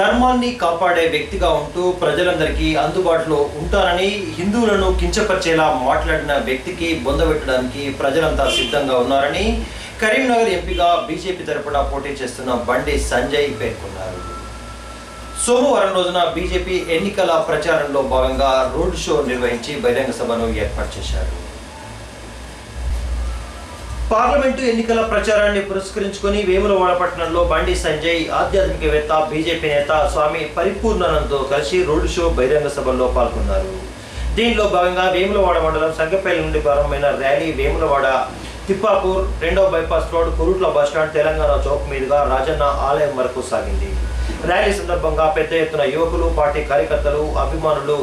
ధర్మాన్ని కాపాడే వ్యక్తిగా ఉంటూ ప్రజలందరికీ అందుబాటులో ఉంటారని హిందువులను కించపరిచేలా మాట్లాడిన వ్యక్తికి బొందబెట్టడానికి ప్రజలంతా సిద్ధంగా ఉన్నారని కరీంనగర్ ఎంపీగా బీజేపీ తరపున పోటీ చేస్తున్న బండి సంజయ్ పేర్కొన్నారు. సోమవారం రోజున బీజేపీ ఎన్నికల ప్రచారంలో భాగంగా రోడ్ షో నిర్వహించి బహిరంగ సభను ఏర్పాటు చేశారు. పార్లమెంటు ఎన్నికల ప్రచారాన్ని పురస్కరించుకొని వేములవాడ పట్టణంలో బండి సంజయ్ ఆధ్యాత్మికవేత్త బీజేపీ నేత స్వామి పరిపూర్ణానంద్తో కలిసి రోడ్ షో బహిరంగ సభల్లో పాల్గొన్నారు. దీనిలో భాగంగా వేములవాడ మండలం సంగపల్లి నుండి ప్రారంభమైన ర్యాలీ వేములవాడ తిప్పాపూర్ రెండవ bypass road Kurutla bus stand Telangana Chowk మీదుగా రాజన్న ఆలయం వరకు సాగింది. ర్యాలీ సందర్భంగా పెద్ద ఎత్తున యువకులు పార్టీ కార్యకర్తలు అభిమానులు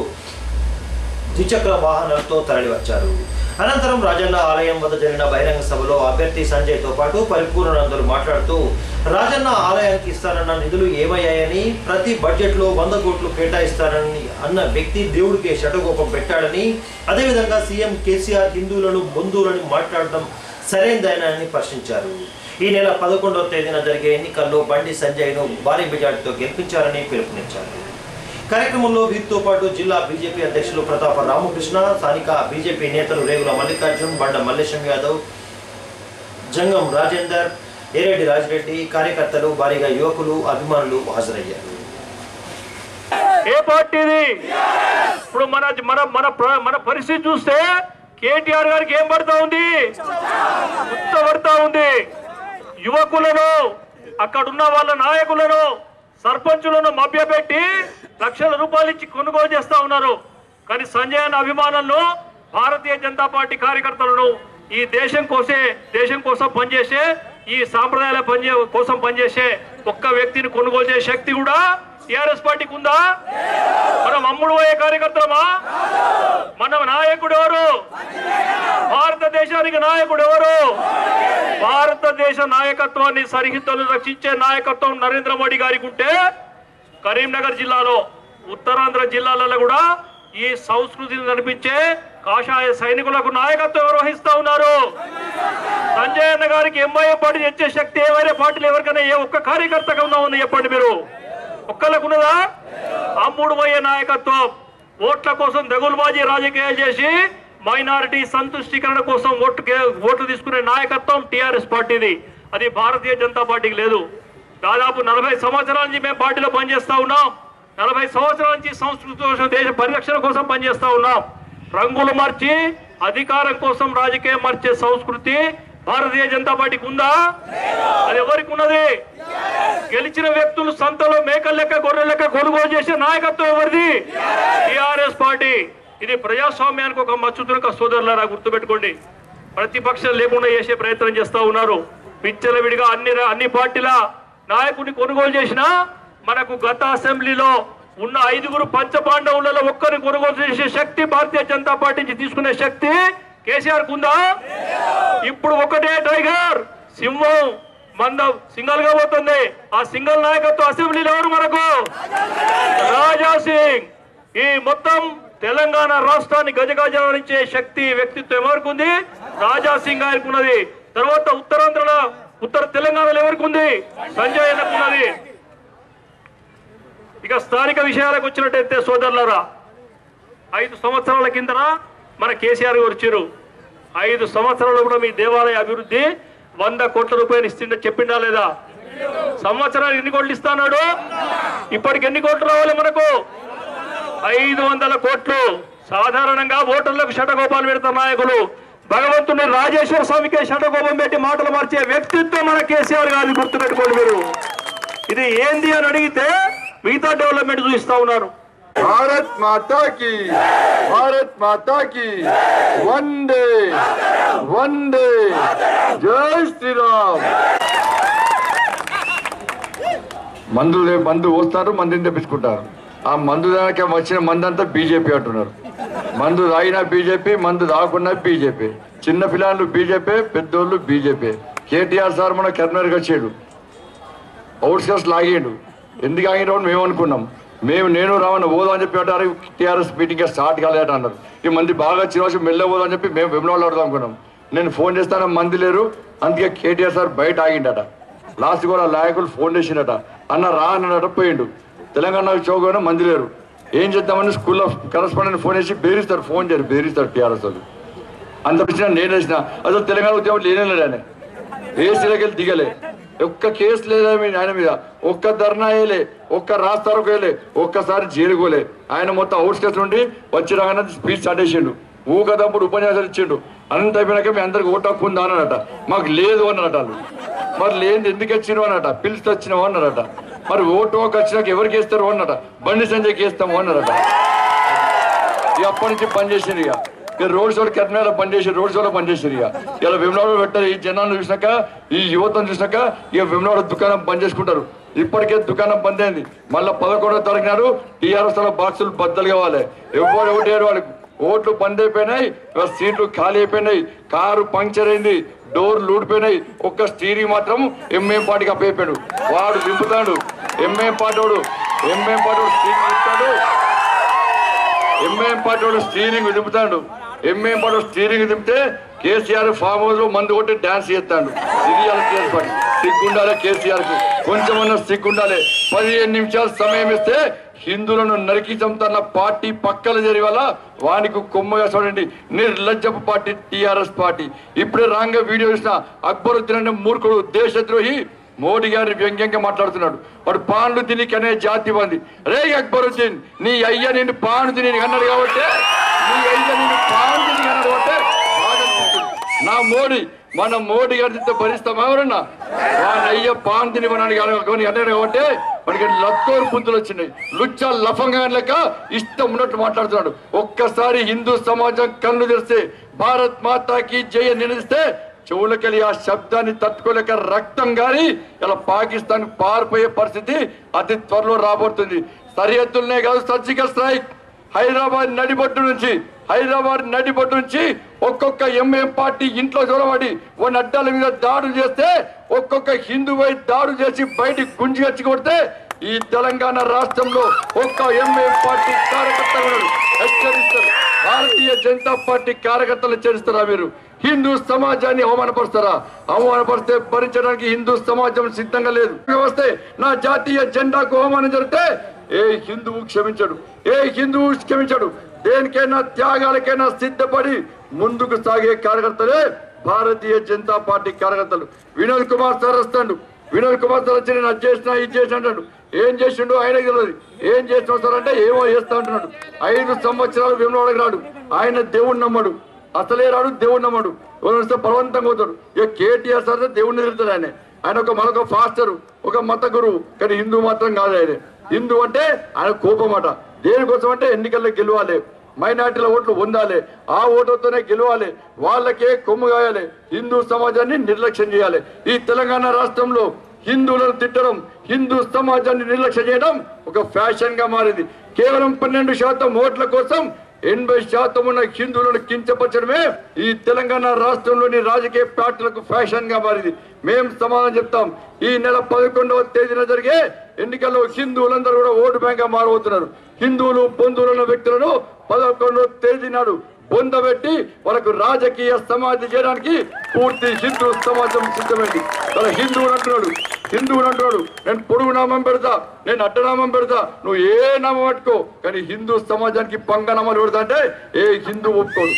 ద్విచక్ర వాహనాలతో తరలివచ్చారు. అనంతరం రాజన్న ఆలయం వద్ద జరిగిన బహిరంగ సభలో అభ్యర్థి సంజయ్తో పాటు పరిపూర్ణానందులు మాట్లాడుతూ రాజన్న ఆలయానికి ఇస్తారన్న నిధులు ఏమయ్యాయని ప్రతి బడ్జెట్లో వంద కోట్లు కేటాయిస్తారని అన్న వ్యక్తి దేవుడికి షటగోపం పెట్టాడని అదేవిధంగా సీఎం కేసీఆర్ హిందువులను బంధువులని మాట్లాడడం సరైనదేనని ప్రశ్నించారు. ఈ నెల పదకొండవ తేదీన జరిగే ఎన్నికల్లో బండి సంజయ్ను భారీ మెజార్టీతో గెలిపించారని పిలుపునిచ్చారు. కార్యక్రమంలో వీరితో పాటు జిల్లా బీజేపీ అధ్యక్షులు ప్రతాప రామకృష్ణ స్థానిక బీజేపీ నేతలు రేగుల మల్లికార్జున్ బండ మల్లేశం యాదవ్ జంగం రాజేందర్ ఏరెడ్డి రాజిరెడ్డి కార్యకర్తలు భారీగా యువకులు అభిమానులు హాజరయ్యారు. ఏ పార్టీది? ఇప్పుడు మన మన మన మన పరిస్థితి చూస్తే కేటీఆర్ గారికి ఏం పడతా ఉంది? ఉత్త పడతా ఉంది. యువకులను అక్కడున్న వాళ్ళ నాయకులను సర్పంచులను మభ్యపెట్టి లక్షల రూపాయలు ఇచ్చి కొనుగోలు చేస్తా ఉన్నారు. కానీ సంజయ్ అన్న అభిమానులను భారతీయ జనతా పార్టీ కార్యకర్తలను ఈ దేశం కోసే దేశం కోసం పనిచేసే ఈ సాంప్రదాయాల పనిచే కోసం పనిచేసే ఒక్క వ్యక్తిని కొనుగోలు చేసే శక్తి కూడా టిఆర్ఎస్ పార్టీకి ఉందా? మనం అమ్ముడు పోయే కార్యకర్తలమా? మన నాయకుడు ఎవరు? భారతదేశానికి నాయకుడు ఎవరు? భారతదేశ నాయకత్వాన్ని సరిహద్దులను రక్షించే నాయకత్వం నరేంద్ర మోడీ గారికి ఉంటే కరీంనగర్ జిల్లాలో ఉత్తరాంధ్ర జిల్లాలలో కూడా ఈ సంస్కృతిని నడిపించే కాషాయ సైనికులకు నాయకత్వం ఎవరు ఉన్నారు? సంజయ్ అన్న గారికి ఎంఐఏ పార్టీ తెచ్చే శక్తి ఏవైనా పార్టీలు ఎవరికైనా ఏ ఒక్క కార్యకర్తగా ఉందా ఉంది చెప్పండి మీరు. ఒక్కళ్ళకున్నదా అమ్ముడు పోయే నాయకత్వం ఓట్ల కోసం దగులుబాజీ రాజకీయాలు చేసి మైనారిటీ సంతుష్టీకరణ కోసం ఓట్లు ఓట్లు తీసుకునే నాయకత్వం టిఆర్ఎస్ పార్టీది. అది భారతీయ జనతా పార్టీకి లేదు. దాదాపు నలభై సంవత్సరాల నుంచి మేము పార్టీలో పనిచేస్తూ ఉన్నాం. నలభై సంవత్సరాల నుంచి సంస్కృతి కోసం దేశ పరిరక్షణ కోసం పనిచేస్తూ ఉన్నాం. రంగులు మార్చి అధికారం కోసం రాజకీయం మార్చే సంస్కృతి భారతీయ జనతా పార్టీకి ఉందా? అది ఎవరికి ఉన్నది? గెలిచిన వ్యక్తులు సంతలో మేకల లెక్క గొర్రెల లెక్క కొనుగోలు చేసే నాయకత్వం ఎవరిది? TRS party. ఇది ప్రజాస్వామ్యానికి ఒక మచ్చుతురక సోదరులారా గుర్తుపెట్టుకోండి. ప్రతిపక్షం లేకుండా చేసే ప్రయత్నం చేస్తూ ఉన్నారు. పిచ్చల విడిగా అన్ని అన్ని పార్టీల నాయకుడిని కొనుగోలు చేసినా మనకు గత అసెంబ్లీలో ఉన్న ఐదుగురు పంచపాండవులలో ఒక్కరిని కొనుగోలు చేసే శక్తి భారతీయ జనతా పార్టీ నుంచి తీసుకునే శక్తి కేసీఆర్ కుందా ఇప్పుడు ఒకటే టైగర్ సింహం మంద సింగల్గా పోతుంది. ఆ సింగల్ నాయకత్వం అసెంబ్లీలో ఎవరు మనకు? రాజా సింగ్. ఈ మొత్తం తెలంగాణ రాష్ట్రాన్ని గజగజానించే శక్తి వ్యక్తిత్వం ఎవరికి ఉంది? రాజా సింగ్ ఆయనకున్నది తర్వాత ఉత్తరాంధ్రలో ఉత్తర తెలంగాణలో ఎవరికి ఉంది? సంజయ్ అన్నకు ఉన్నది. ఇక స్థానిక విషయాలకు వచ్చినట్టయితే సోదరులరా ఐదు సంవత్సరాల కిందన మన కేసీఆర్ వచ్చారు. ఐదు సంవత్సరాలు కూడా మీ దేవాలయ అభివృద్ధి వంద కోట్ల రూపాయలు ఇస్తుండే చెప్పిండా లేదా? సంవత్సరానికి ఎన్ని కోట్లు ఇస్తాడు ఇప్పటికి ఎన్ని కోట్లు రావాలి మనకు? ఐదు వందల కోట్లు. సాధారణంగా ఓటర్లకు షటగోపాలు పెడతారు నాయకులు. భగవంతుని రాజేశ్వర స్వామికి షటకోపం పెట్టి మాటలు మార్చే వ్యక్తిత్వం మన కేసీఆర్ గారిని గుర్తుపెట్టుకోండి మీరు. ఇది ఏంది అని అడిగితే మిగతా డెవలప్మెంట్ చూపిస్తా ఉన్నారు. భారత్ మాతాకి భారత్ మాతాకి వన్ డే వన్ డే జై శ్రీరామ్. మందులు మందు పోస్తారు మందుని తెప్పించుకుంటారు. ఆ మందు దానికి వచ్చిన మందంతా బీజేపీ అంటున్నారు. మందు తాగినా బీజేపీ మందు తాగకుండా బీజేపీ. చిన్న పిల్లలు బీజేపీ పెద్దోళ్ళు బీజేపీ. కేటీఆర్ సార్ మన కరీంనగర్కి వచ్చాడు అవుట్స్కర్ట్స్ లాగిండు. ఎందుకు ఆగిన మేము అనుకున్నాం. మేము నేను రావణ పోదాం అని చెప్పి అంటారు టీఆర్ఎస్ మీటింగ్ స్టార్ట్ కాలేట అన్నారు. ఈ మంది బాగా వచ్చిన రోజు మెల్ల అని చెప్పి మేము వెమ్లవాళ్ళు అనుకున్నాం. నేను ఫోన్ చేస్తాను మంది లేరు. అందుకే కేటీఆర్ సార్ బయట ఆగిండట. లాస్ట్ కూడా నాయకులు ఫోన్ చేసిండట. అన్న రా అన్నట పోయిండు. తెలంగాణ చౌకైనా మంది లేరు. ఏం చేద్దామని స్కూల్లో కరస్పాండెంట్ ఫోన్ చేసి బేరిస్తారు ఫోన్ చేయరు బేరిస్తారు టీఆర్ఎస్ వాళ్ళు. అంత పిలిచిన నేను వేసిన అసలు తెలంగాణ ఉద్యమం లేనే లేడు ఆయన ఏసీలోకి వెళ్ళి దిగలే. ఒక్క కేసు లేదా మీ ఆయన మీద ఒక్క ధర్నా వేయలే ఒక్క రాస్తారకు వేయలే ఒక్కసారి జైలుకోలే ఆయన మొత్తం అవుట్స్కట్స్ నుండి వచ్చి రాగానే స్పీచ్ స్టార్ట్ చేసిండు. ఊకదప్పుడు ఉపన్యాసాలు ఇచ్చిండు. అంత అయిపోయినాక మీ అందరికి ఓటు హక్కు ఉందా అన్నారట. మాకు లేదు అన్నారట వాళ్ళు. మరి లేదు ఎందుకు వచ్చినావు అన్నట పిలిచి వచ్చినావు అన్నారట. మరి ఓటు ఒక వచ్చినాక ఎవరికి వేస్తారు అన్నట బండి సంజయ్కి వేస్తాము అన్నారట. ఇక అప్పటి నుంచి పని చేసింది ఇక. ఇక రోడ్ షోలు కర్నాటక పని చేసి రోడ్ షోలో పని ఇక. ఇలా విమలాడు పెట్టారు ఈ జనాన్ని చూసినాక ఈ యువతను చూసినాక ఇక విమలాడు దుకాణం బంద్ చేసుకుంటారు. ఇప్పటికే దుకాణం బంద్ అయింది. మళ్ళీ పదకొండో తారీఖు నాడు టీఆర్ఎస్ బాక్సులు బద్దలు కావాలి. ఎవరు ఒకటి వాళ్ళకి? ఓట్లు బంద్ అయిపోయినాయి సీట్లు ఖాళీ అయిపోయినాయి కారు పంక్చర్ అయింది డోర్లు లూడిపోయినాయి. ఒక్క స్టీరింగ్ మాత్రం ఎంఏం పాటికి అప్పయిపోయాడు వాడు దింపుతాడు. ఎంఏం పాటోడు ఎంఏం పాటోడు స్టీరింగ్ ఇస్తాడు ఎంఏం పాటోడు స్టీరింగ్ దింపుతాడు. ఎంఏం పాటోడు స్టీరింగ్ దింపితే కేసీఆర్ ఫామ్ హౌస్లో మందు కొట్టి డాన్స్ చేస్తాడు. ఇది అలా కేసు సిగ్గుండాలి కేసీఆర్కి కొంచెమన్నా సిగ్గుండాలి. పదిహేను నిమిషాలు సమయం ఇస్తే హిందువులను నరికి చంపుతున్న పార్టీ పక్కల జరిగి వల్ల వానికి కొమ్మగా చూడండి నిర్లజ్జపు పార్టీ టీఆర్ఎస్ పార్టీ. ఇప్పుడే రాంగ వీడియో చూసిన అక్బరుద్దీన్ అనే మూర్ఖుడు దేశద్రోహి మోడీ గారిని వ్యంగ్యంగా మాట్లాడుతున్నాడు. వాడు పాండు తినికి అనే జాతి మంది రే అక్బరుద్దీన్ నీ అయ్య నిన్ను పాండు తిని అన్నాడు కాబట్టి నీ అయ్య నిన్ను పాండు తిని అన్నాడు కాబట్టి నా మోడీ మన మోడీ గారితో భరిస్తాం ఎవరన్నా? వాడి అయ్య పాండు తిని అన్నాడు కాబట్టి మనకి లత్తోరు పుంతులు వచ్చినాయి. లుచ్చా లఫంగా లెక్క ఇష్టం ఉన్నట్టు మాట్లాడుతున్నాడు. ఒక్కసారి హిందూ సమాజం కన్ను తెరిస్తే భారత్ మాతాకి జయ నిలిస్తే చెవులకెళ్ళి ఆ శబ్దాన్ని తట్టుకోలేక రక్తం గాని ఇలా పాకిస్తాన్ పారిపోయే పరిస్థితి అతి త్వరలో రాబోతుంది. సరిహద్దులనే కాదు సర్జికల్ స్ట్రైక్. హైదరాబాద్ నడిబొట్టు నుంచి హైదరాబాద్ నడిబొట్టు నుంచి ఒక్కొక్క ఎంఎం పార్టీ ఇంట్లో చొరబడి ఓ అడ్డాల మీద దాడులు చేస్తే ఒక్కొక్క హిందువై దాడు చేసి బయటికి గుంజి వచ్చి కొడితే ఈ తెలంగాణ రాష్ట్రంలో ఒక్క ఎంఏ పార్టీ కార్యకర్త హెచ్చరిస్తారు. భారతీయ జనతా పార్టీ కార్యకర్తలు హెచ్చరిస్తారా మీరు? హిందూ సమాజాన్ని అవమానపరుస్తారా? అవమానపరిస్తే భరించడానికి హిందూ సమాజం సిద్ధంగా లేదు. వస్తే నా జాతీయ జెండాకు అవమానం జరిగితే ఏ హిందువు క్షమించడు. ఏ హిందువు క్షమించడు. దేనికైనా త్యాగాలకైనా సిద్ధపడి ముందుకు సాగే కార్యకర్తలే భారతీయ జనతా పార్టీ కార్యకర్తలు. వినోద్ కుమార్ సార్ వస్తాడు. వినోద్ కుమార్ సార్ వచ్చి నేను అది చేసిన ఇది చేసిన అంటాడు. ఏం చేసిండు ఆయనకి తెలియదు. ఏం చేసినావు సార్ అంటే ఏమో చేస్తా అంటున్నాడు. ఐదు సంవత్సరాలు విమలవాడకి రాడు. ఆయన దేవుణ్ణి నమ్మడు. అసలే రాడు దేవుడు నమ్మడు. ఎవరిస్తే బలవంతంగా అవుతాడు. ఇక కేటీఆర్ సార్ దేవుడిని తిరుగుతాడు ఆయన. ఆయన ఒక మరొక ఫాస్టర్ ఒక మత గురువు. కానీ హిందూ మాత్రం కాదు ఆయన. హిందూ అంటే ఆయన కోపం అట. దేనికోసం అంటే ఎన్నికల్లో గెలవాలి. మైనార్టీల ఓట్లు పొందాలి. ఆ ఓటుతోనే గెలవాలి. వాళ్ళకే కొమ్ము కాయాలి. హిందూ సమాజాన్ని నిర్లక్ష్యం చేయాలి. ఈ తెలంగాణ రాష్ట్రంలో హిందువులను తిట్టడం హిందూ సమాజాన్ని నిర్లక్ష్యం చేయడం ఒక ఫ్యాషన్గా మారింది. కేవలం పన్నెండు శాతం ఓట్ల కోసం ఎనభై శాతం ఉన్న హిందువులను కించపరచడమే ఈ తెలంగాణ రాష్ట్రంలోని రాజకీయ పార్టీలకు ఫ్యాషన్గా మారింది. మేం సమాధానం చెప్తాం. ఈ నెల పదకొండవ తేదీన జరిగే ఎన్నికల్లో హిందువులందరూ కూడా ఓటు బ్యాంక్ మారబోతున్నారు. హిందువులు పొందువులున్న వ్యక్తులను పదకొండు తేదీ నాడు పొందబెట్టి వాళ్ళకు రాజకీయ సమాధి చేయడానికి పూర్తి హిందూ సమాజం సిద్ధమైంది. తన హిందువులు అంటున్నాడు. హిందువులు అంటున్నాడు. నేను పొడుగు నామం పెడతా నేను అడ్డనామం పెడతా నువ్వు ఏ నామం పెట్టుకో కానీ హిందూ సమాజానికి పంగనామాలు పెడతా అంటే ఏ హిందూ ఒప్పుకోడు.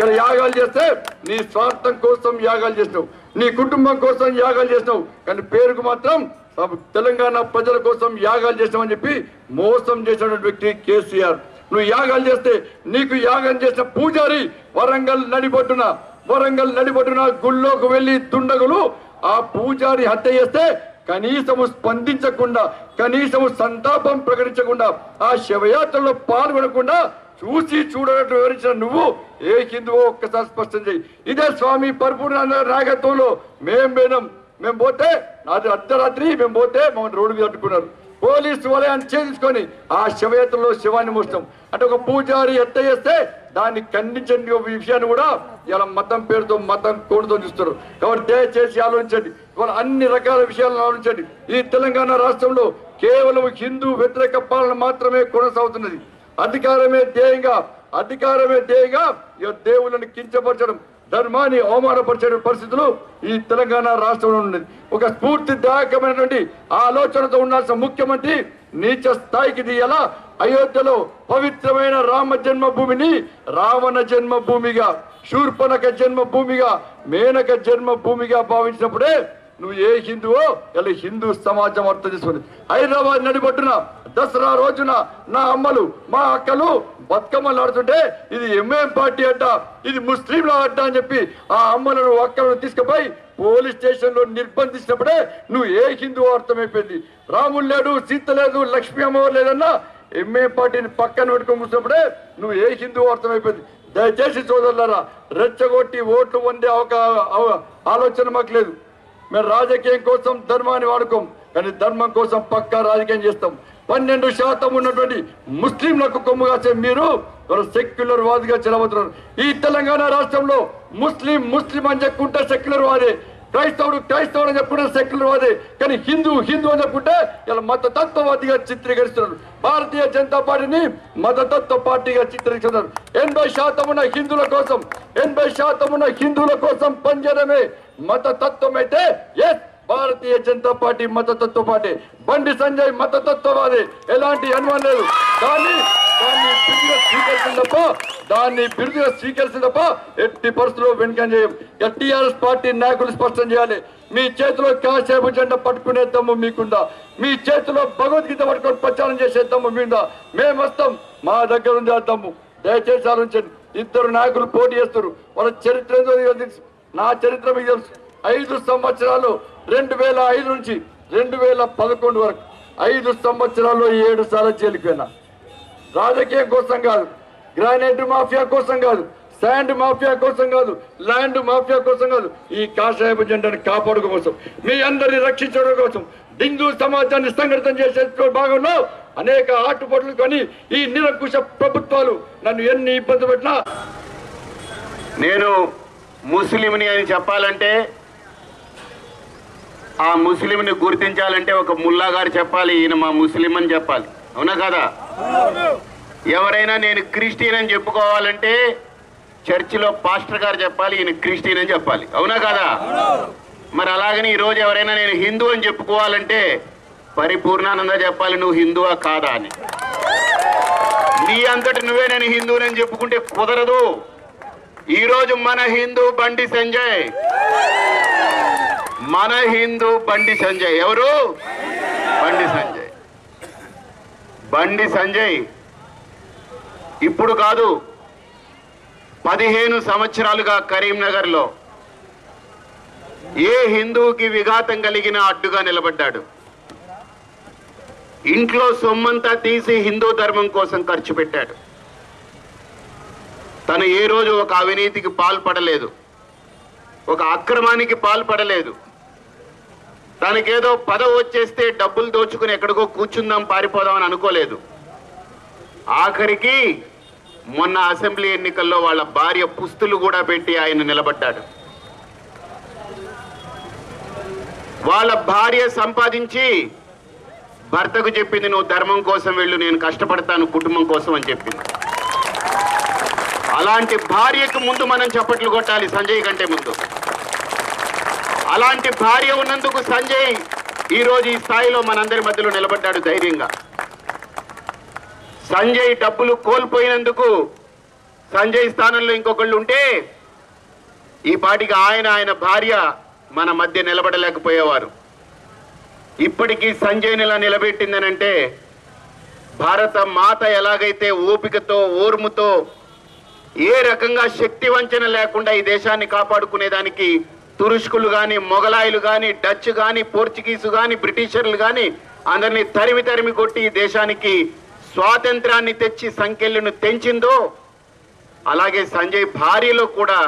ఇలా యాగాలు చేస్తే నీ స్వార్థం కోసం యాగాలు చేసినావు నీ కుటుంబం కోసం యాగాలు చేసినావు కానీ పేరుకు మాత్రం తెలంగాణ ప్రజల కోసం యాగాలు చేసామని చెప్పి మోసం చేసినటువంటి వ్యక్తి కేసీఆర్. నువ్వు యాగాలు చేస్తే నీకు యాగం చేసిన పూజారి వరంగల్ నడిబొట్టున వరంగల్ నడిబొట్టున గుళ్ళోకి వెళ్ళి దుండగులు ఆ పూజారి హత్య చేస్తే కనీసము స్పందించకుండా కనీసము సంతాపం ప్రకటించకుండా ఆ శవయాత్రలో పాల్గొనకుండా చూసి చూడనట్టు వివరించిన నువ్వు ఏ హిందువో ఒక్కసారి స్పష్టం చేయి. ఇదే స్వామి పరిపూర్ణ రాగత్వంలో మేం పోయినాం మేము పోతే అది అర్ధరాత్రి మేము పోతే మమ్మల్ని రోడ్డు మీద అడ్డుకున్నారు. పోలీసు వలయాన్ని ఛేదించుకొని ఆ శవయాత్రలో శవాన్ని మోస్తాం. అంటే ఒక పూజారి ఎత్త చేస్తే దాన్ని ఖండించండి ఒక విషయాన్ని కూడా ఇలా మతం పేరుతో మతం కోడుతో చూస్తారు. కాబట్టి దయచేసి ఆలోచించండి. ఇవాళ అన్ని రకాల విషయాలను ఆలోచించండి. ఈ తెలంగాణ రాష్ట్రంలో కేవలం హిందూ వ్యతిరేక పాలన మాత్రమే కొనసాగుతున్నది. అధికారమే ధ్యేయంగా అధికారమే ధ్యేయంగా ఇక దేవుళ్ళని కించపరచడం. ధర్మాన్ని అవమానపరిచే పరిస్థితులు ఈ తెలంగాణ రాష్ట్రంలో ఉన్నది. ఒక స్ఫూర్తిదాయకమైనటువంటి ఆలోచనతో ఉండాల్సిన ముఖ్యమంత్రి నీచ స్థాయికి దిగేలా అయోధ్యలో పవిత్రమైన రామ జన్మభూమిని రావణ జన్మభూమిగా శూర్పణక జన్మభూమిగా మేనక జన్మభూమిగా భావించినప్పుడే నువ్వు ఏ హిందువో ఇలా హిందూ సమాజం అర్థం చేసుకుంది హైదరాబాద్ నడిపట్టున దసరా రోజున నా అమ్మలు మా అక్కలు బతుకమ్మలు ఆడుతుంటే ఇది ఎంఏం పార్టీ అడ్డ ఇది ముస్లింల అడ్డ అని చెప్పి ఆ అమ్మలను అక్కలను తీసుకుపోయి పోలీస్ స్టేషన్లో నిర్బంధించినప్పుడే నువ్వు ఏ హిందూ అర్థమైపోయింది. రాముడు లేడు సీత లేదు లక్ష్మీ అమ్మవారు లేదన్నా ఎంఏ పార్టీని పక్కన పెట్టుకొని కూర్చున్నప్పుడే నువ్వు ఏ హిందూ అర్థమైపోయింది. దయచేసి సోదరులారా రెచ్చగొట్టి ఓట్లు పొందే ఒక అవ- ఆలోచన మాకు లేదు. మేము రాజకీయం కోసం ధర్మాన్ని వాడుకోం కానీ ధర్మం కోసం పక్కా రాజకీయం చేస్తాం. పన్నెండు శాతం ఉన్నటువంటి ముస్లింలకు కొమ్ము కాసే మీరు సెక్యులర్ వాదిగా చెలవుతున్నారు. ఈ తెలంగాణ రాష్ట్రంలో ముస్లిం ముస్లిం అని చెప్పుకుంటే సెక్యులర్ వాదే. క్రైస్తవుడు క్రైస్తవుడు అని చెప్పుకుంటే సెక్యులర్ వాదే. కానీ హిందూ హిందూ అని చెప్పుకుంటే ఇలా మత తత్వవాదిగా చిత్రీకరిస్తున్నారు. భారతీయ జనతా పార్టీని మతతత్వ పార్టీగా చిత్రీకరిస్తున్నారు. ఎనభై శాతం ఉన్న హిందువుల కోసం ఎనభై శాతం ఉన్న హిందువుల కోసం పనిచేయడమే మతతత్వం అయితే ఎస్ భారతీయ జనతా పార్టీ మతతత్వ పార్టీ బండి సంజయ్ మతతత్వవాది. ఎలాంటి అనుమానం లేదు. దాన్ని దాన్ని బిరుదుగా స్వీకరిస్తుంది తప్ప దాన్ని బిరుదుగా స్వీకరిస్తుంది తప్ప ఎట్టి పరిస్థితుల్లో వెనుక చేయం. టీఆర్ఎస్ పార్టీ నాయకులు స్పష్టం చేయాలి. మీ చేతిలో కాసేపు జెండా పట్టుకునే దమ్ము మీకుందా? మీ చేతిలో భగవద్గీత పట్టుకొని ప్రచారం చేసే దమ్ము మీకుందా? మేము వస్తాం. మా దగ్గర ఉంది ఆ దమ్ము. దయచేసి ఆలోచించండి. ఇద్దరు నాయకులు పోటీ చేస్తారు వాళ్ళ చరిత్ర నా చరిత్ర మీకు తెలుసు. ఐదు సంవత్సరాలు రెండు వేల ఐదు నుంచి రెండు వేల పదకొండు వరకు. ఐదు సంవత్సరాల్లో ఏడు సార్లు జైలుకి రాజకీయం కోసం కాదు. గ్రానైట్ మాఫియా కోసం కాదు. శాండ్ మాఫియా కోసం కాదు. ల్యాండ్ మాఫియా కోసం కాదు. ఈ కాషాయపు జెండాను కాపాడుకో కోసం మీ అందరిని రక్షించడం కోసం హిందూ సమాజాన్ని సంఘటితం చేసే భాగంలో అనేక ఆటుపోట్లు కొని ఈ నిరంకుశ ప్రభుత్వాలు నన్ను ఎన్ని ఇబ్బంది పెట్టినా. నేను ముస్లింని అని చెప్పాలంటే ఆ ముస్లింని గుర్తించాలంటే ఒక ముల్లా గారు చెప్పాలి ఈయన మా ముస్లిం అని చెప్పాలి. అవునా కదా? ఎవరైనా నేను క్రిస్టియన్ అని చెప్పుకోవాలంటే చర్చిలో పాస్టర్ గారు చెప్పాలి ఈయన క్రిస్టియన్ అని చెప్పాలి. అవునా కదా? మరి అలాగని ఈరోజు ఎవరైనా నేను హిందూ అని చెప్పుకోవాలంటే పరిపూర్ణానంద చెప్పాలి నువ్వు హిందువా కాదా? అని. నీ అంతటి నువ్వే నేను హిందువునని చెప్పుకుంటే కుదరదు. ఈరోజు మన హిందూ బండి సంజయ్. మన హిందూ బండి సంజయ్. ఎవరు? బండి సంజయ్. బండి సంజయ్. ఇప్పుడు కాదు పదిహేను సంవత్సరాలుగా కరీంనగర్లో ఏ హిందువుకి విఘాతం కలిగిన అడ్డుగా నిలబడ్డాడు. ఇంట్లో సొమ్మంతా తీసి హిందూ ధర్మం కోసం ఖర్చు పెట్టాడు. తను ఏ రోజు ఒక అవినీతికి పాల్పడలేదు ఒక అక్రమానికి పాల్పడలేదు. తనకేదో పదవి వచ్చేస్తే డబ్బులు దోచుకుని ఎక్కడికో కూర్చుందాం పారిపోదాం అని అనుకోలేదు. ఆఖరికి మొన్న అసెంబ్లీ ఎన్నికల్లో వాళ్ళ భార్య పుస్తులు కూడా పెట్టి ఆయన నిలబడ్డాడు. వాళ్ళ భార్య సంపాదించి భర్తకు చెప్పింది నువ్వు ధర్మం కోసం వెళ్ళు నేను కష్టపడతాను కుటుంబం కోసం అని చెప్పింది. అలాంటి భార్యకు ముందు మనం చప్పట్లు కొట్టాలి సంజయ్ కంటే ముందు. అలాంటి భార్య ఉన్నందుకు సంజయ్ ఈ రోజు ఈ స్థాయిలో మనందరి మధ్యలో నిలబడ్డాడు ధైర్యంగా. సంజయ్ డబ్బులు కోల్పోయినందుకు సంజయ్ స్థానంలో ఇంకొకళ్ళు ఉంటే ఈ పాటికి ఆయన ఆయన భార్య మన మధ్య నిలబడలేకపోయేవారు. ఇప్పటికీ సంజయ్ ఇలా నిలబెట్టిందనంటే భారత మాత ఎలాగైతే ఓపికతో ఓర్ముతో ఏ రకంగా శక్తి వంచన లేకుండా ఈ దేశాన్ని కాపాడుకునేదానికి తురుష్కులు కానీ మొఘలాయిలు కానీ డచ్ కానీ పోర్చుగీసు కానీ బ్రిటిషర్లు కానీ అందరినీ తరిమి తరిమి కొట్టి ఈ దేశానికి స్వాతంత్రాన్ని తెచ్చి సంఖ్యలను తెంచిందో అలాగే సంజయ్ భార్యలో కూడా.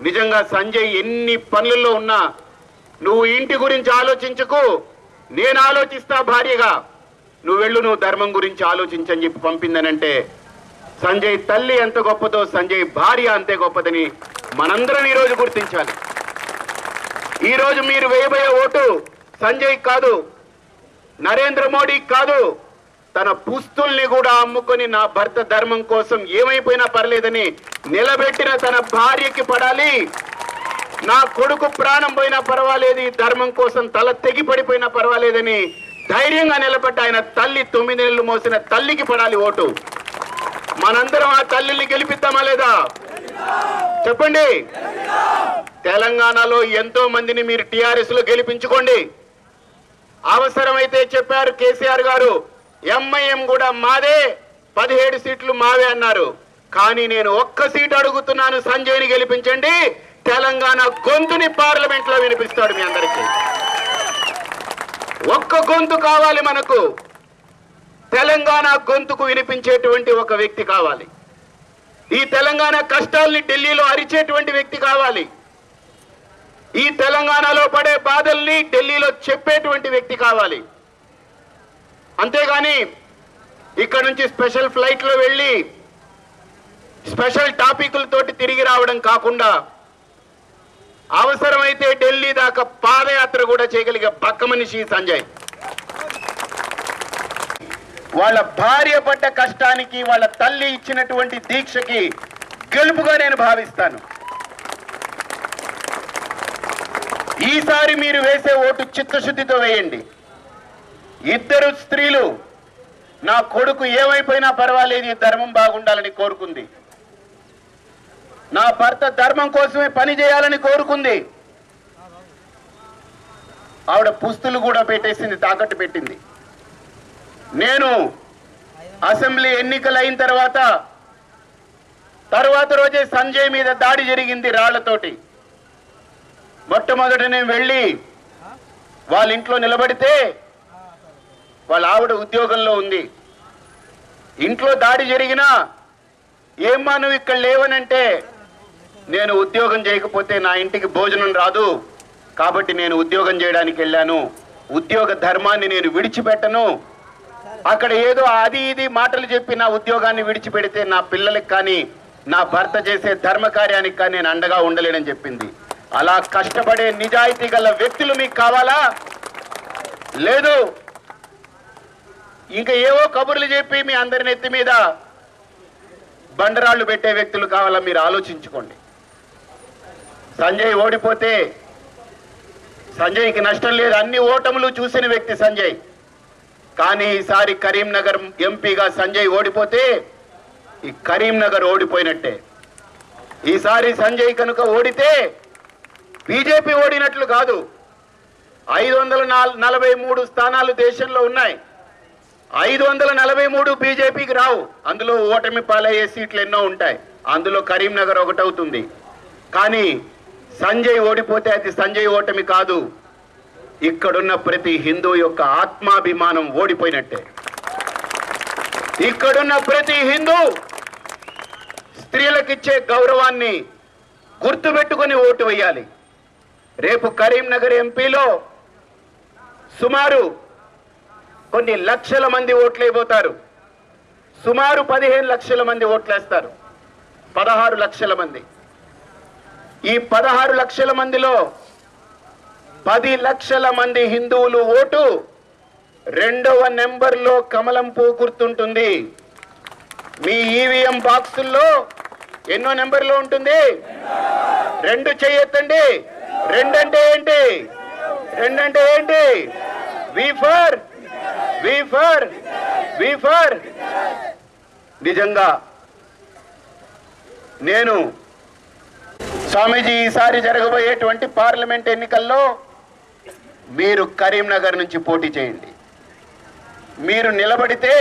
నిజంగా సంజయ్ ఎన్ని పనులలో ఉన్నా నువ్వు ఇంటి గురించి ఆలోచించకు నేను ఆలోచిస్తా భార్యగా. నువ్వు వెళ్ళు నువ్వు ధర్మం గురించి ఆలోచించని చెప్పి పంపిందనంటే సంజయ్ తల్లి ఎంత గొప్పదో సంజయ్ భార్య అంతే గొప్పదని మనందరం ఈరోజు గుర్తించాలి. ఈరోజు మీరు వేయబోయే ఓటు సంజయ్ కాదు నరేంద్ర మోడీ కాదు. తన పుస్తుల్ని కూడా అమ్ముకొని నా భర్త ధర్మం కోసం ఏమైపోయినా పర్లేదని నిలబెట్టిన తన భార్యకి పడాలి. నా కొడుకు ప్రాణం పోయినా పర్వాలేదు ఈ ధర్మం కోసం తల తెగి పడిపోయినా పర్వాలేదని ధైర్యంగా నిలబడ్డ ఆయన తల్లి తొమ్మిది నెలలు మోసిన తల్లికి పడాలి ఓటు. మనందరం ఆ తల్లిని గెలిపిద్దామా లేదా? చెప్పండి. తెలంగాణలో ఎంతో మందిని మీరు టిఆర్ఎస్లో గెలిపించుకోండి. అవసరమైతే చెప్పారు కేసీఆర్ గారు ఎంఐఎం కూడా మాదే పదిహేడు సీట్లు మావే అన్నారు. కానీ నేను ఒక్క సీటు అడుగుతున్నాను సంజయ్ని గెలిపించండి. తెలంగాణ గొంతుని పార్లమెంట్లో వినిపిస్తాడు మీ అందరికీ. ఒక్క గొంతు కావాలి మనకు. తెలంగాణ గొంతుకు వినిపించేటువంటి ఒక వ్యక్తి కావాలి. ఈ తెలంగాణ కష్టాల్ని ఢిల్లీలో అరిచేటువంటి వ్యక్తి కావాలి. ఈ తెలంగాణలో పడే బాధల్ని ఢిల్లీలో చెప్పేటువంటి వ్యక్తి కావాలి. అంతేగాని ఇక్కడ నుంచి స్పెషల్ ఫ్లైట్లో వెళ్ళి స్పెషల్ టాపిక్లతోటి తిరిగి రావడం కాకుండా అవసరమైతే ఢిల్లీ దాకా పాదయాత్ర కూడా చేయగలిగే పక్క మనిషి సంజయ్. వాళ్ళ భార్య పడ్డ కష్టానికి వాళ్ళ తల్లి ఇచ్చినటువంటి దీక్షకి గెలుపుగా నేను భావిస్తాను. ఈసారి మీరు వేసే ఓటు చిత్తశుద్ధితో వేయండి. ఇద్దరు స్త్రీలు నా కొడుకు ఏమైపోయినా పర్వాలేదు ఈ ధర్మం బాగుండాలని కోరుకుంది. నా భర్త ధర్మం కోసమే పని చేయాలని కోరుకుంది. ఆవిడ పుస్తులు కూడా పెట్టేసింది తాకట్టు పెట్టింది. నేను అసెంబ్లీ ఎన్నికలు అయిన తర్వాత తర్వాత రోజే సంజయ్ మీద దాడి జరిగింది రాళ్ళతోటి. మొట్టమొదట నేను వెళ్ళి వాళ్ళ ఇంట్లో నిలబడితే వాళ్ళ ఆవిడ ఉద్యోగంలో ఉంది. ఇంట్లో దాడి జరిగినా ఏమ్మా నువ్వు ఇక్కడ లేవనంటే నేను ఉద్యోగం చేయకపోతే నా ఇంటికి భోజనం రాదు. కాబట్టి నేను ఉద్యోగం చేయడానికి వెళ్ళాను. ఉద్యోగ ధర్మాన్ని నేను విడిచిపెట్టను. అక్కడ ఏదో అది ఇది మాటలు చెప్పి నా ఉద్యోగాన్ని విడిచిపెడితే నా పిల్లలకి కానీ నా భర్త చేసే ధర్మ కార్యానికి కానీ నేను అండగా ఉండలేనని చెప్పింది. అలా కష్టపడే నిజాయితీ గల వ్యక్తులు మీకు కావాలా? లేదు. ఇంకా ఏవో కబుర్లు చెప్పి మీ అందరి నెత్తి మీద బండరాళ్ళు పెట్టే వ్యక్తులు కావాలా మీరు ఆలోచించుకోండి. సంజయ్ ఓడిపోతే సంజయ్కి నష్టం లేదు. అన్ని ఓటములు చూసిన వ్యక్తి సంజయ్. కానీ ఈసారి కరీంనగర్ ఎంపీగా సంజయ్ ఓడిపోతే ఈ కరీంనగర్ ఓడిపోయినట్టే. ఈసారి సంజయ్ కనుక ఓడితే బీజేపీ ఓడినట్లు కాదు. ఐదు వందల నలభై మూడు స్థానాలు దేశంలో ఉన్నాయి. ఐదు వందల నలభై మూడు బీజేపీకి రావు. అందులో ఓటమి పాలయ్యే సీట్లు ఎన్నో ఉంటాయి. అందులో కరీంనగర్ ఒకటవుతుంది. కానీ సంజయ్ ఓడిపోతే అది సంజయ్ ఓటమి కాదు. ఇక్కడున్న ప్రతి హిందూ యొక్క ఆత్మాభిమానం ఓడిపోయినట్టే. ఇక్కడున్న ప్రతి హిందూ స్త్రీలకిచ్చే గౌరవాన్ని గుర్తుపెట్టుకొని ఓటు వేయాలి. రేపు కరీంనగర్ ఎంపీలో సుమారు కొన్ని లక్షల మంది ఓట్లైపోతారు సుమారు పదిహేను లక్షల మంది ఓట్లేస్తారు. పదహారు లక్షల మంది. ఈ పదహారు లక్షల మందిలో పది లక్షల మంది హిందువులు ఓటు రెండవ నెంబర్లో కమలం పువ్వు గుర్తుంటుంది. మీ ఈవీఎం బాక్సుల్లో ఎన్నో నెంబర్లో ఉంటుంది? రెండు చెయ్యొద్దండి రెండంటే ఏంటి? రెండంటే ఏంటి? V for V for V for నిజంగా నేను స్వామీజీ ఈసారి జరగబోయేటువంటి పార్లమెంట్ ఎన్నికల్లో మీరు కరీంనగర్ నుంచి పోటీ చేయండి. మీరు నిలబడితే